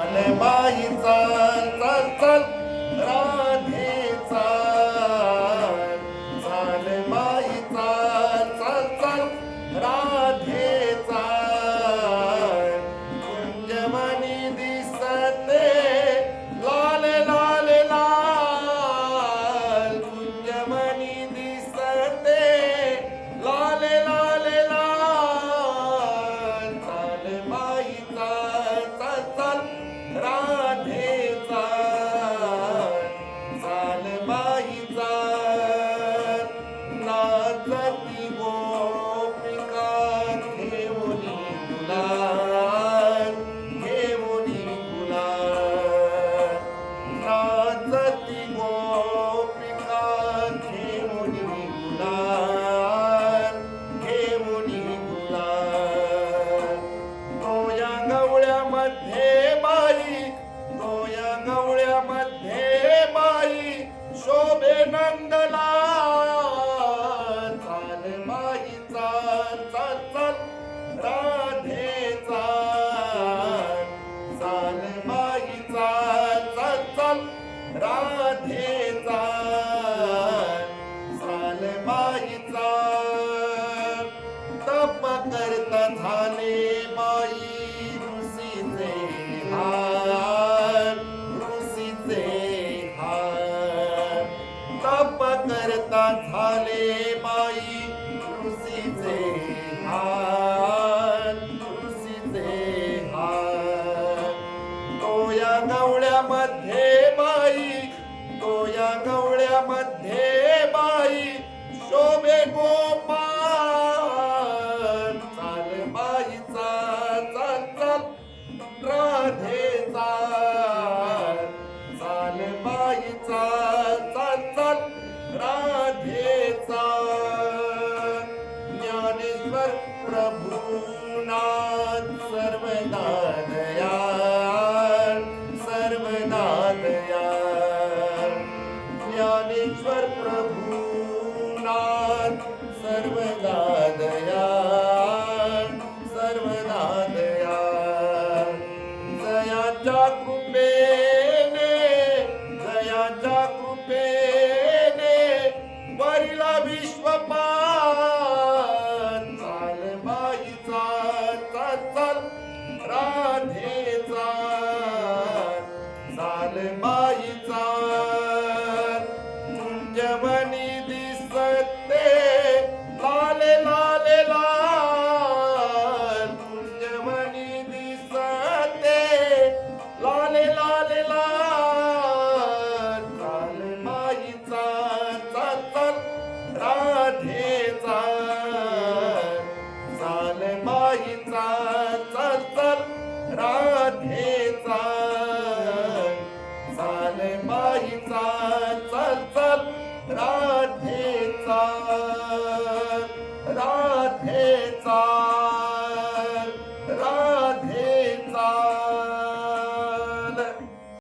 बाईचा चल चल. राम या गवळ्यामध्ये माई शोभे नंदला. गवळ्यामध्ये बाई गोया गवळ्यामध्ये बाई शोभे गोपाल. चाल बाईचा राधेचा ज्ञानेश्वर प्रभूनाथ सर्वदा